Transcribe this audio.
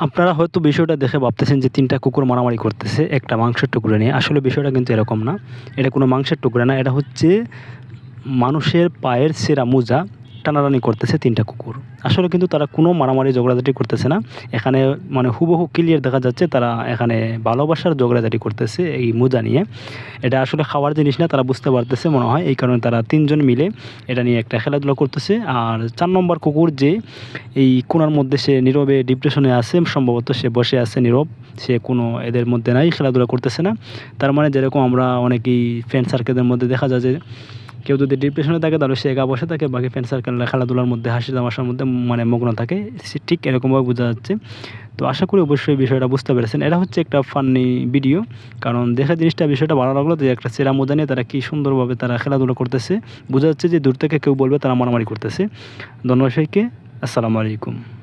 আপনারা হয়তো বিষয়টা দেখে ভাবতেছেন যে তিনটা কুকুর মারামারি করতেছে, একটা মাংসের টুকরো নিয়ে। আসলে বিষয়টা কিন্তু এরকম না। এটা কোনো মাংসের টুকরো না, এটা হচ্ছে মানুষের পায়ের সেরা মোজা। টানাটানি করতেছে তিনটা কুকুর। আসলে কিন্তু তারা কোনো মারামারি, ঝগড়াঝাটি করতেছে না। এখানে মানে হুবহু ক্লিয়ার দেখা যাচ্ছে তারা এখানে ভালোবাসার ঝগড়াঝাটি করতেছে এই মোজা নিয়ে। এটা আসলে খাওয়ার জিনিস না, তারা বুঝতে পারতেছে মনে হয়। এই কারণে তারা তিনজন মিলে এটা নিয়ে একটা খেলাধুলা করতেছে। আর চার নম্বর কুকুর যে এই কোনার মধ্যে সে নীরবে ডিপ্রেশনে আছে, সম্ভবত সে বসে আছে নীরব। সে কোনো এদের মধ্যে নাই, খেলাধুলা করতেছে না। তার মানে যেরকম আমরা অনেকেই ফ্রেন্ড সার্কেলের মধ্যে দেখা যায় যে কেউ যদি ডিপ্রেশনে থাকে, তাহলে সে একা বসে থাকে, বাকি ফ্রেন্ড সার্কেল খেলাধুলার মধ্যে, হাসি তামাশার মধ্যে মানে মগ্ন থাকে। সে ঠিক এরকমভাবে বোঝা যাচ্ছে। তো আশা করি অবশ্যই বিষয়টা বুঝতে পেরেছেন। এটা হচ্ছে একটা ফানি ভিডিও কারণ দেখা জিনিসটা, বিষয়টা ভালো লাগল যে একটা সেরা মোজা নিয়ে তারা কী সুন্দরভাবে তারা খেলাধুলা করতেছে। বোঝা যাচ্ছে যে দূর থেকে কেউ বলবে তারা মারামারি করতেছে। ধন্যবাদ সবাইকে। আসসালামু আলাইকুম।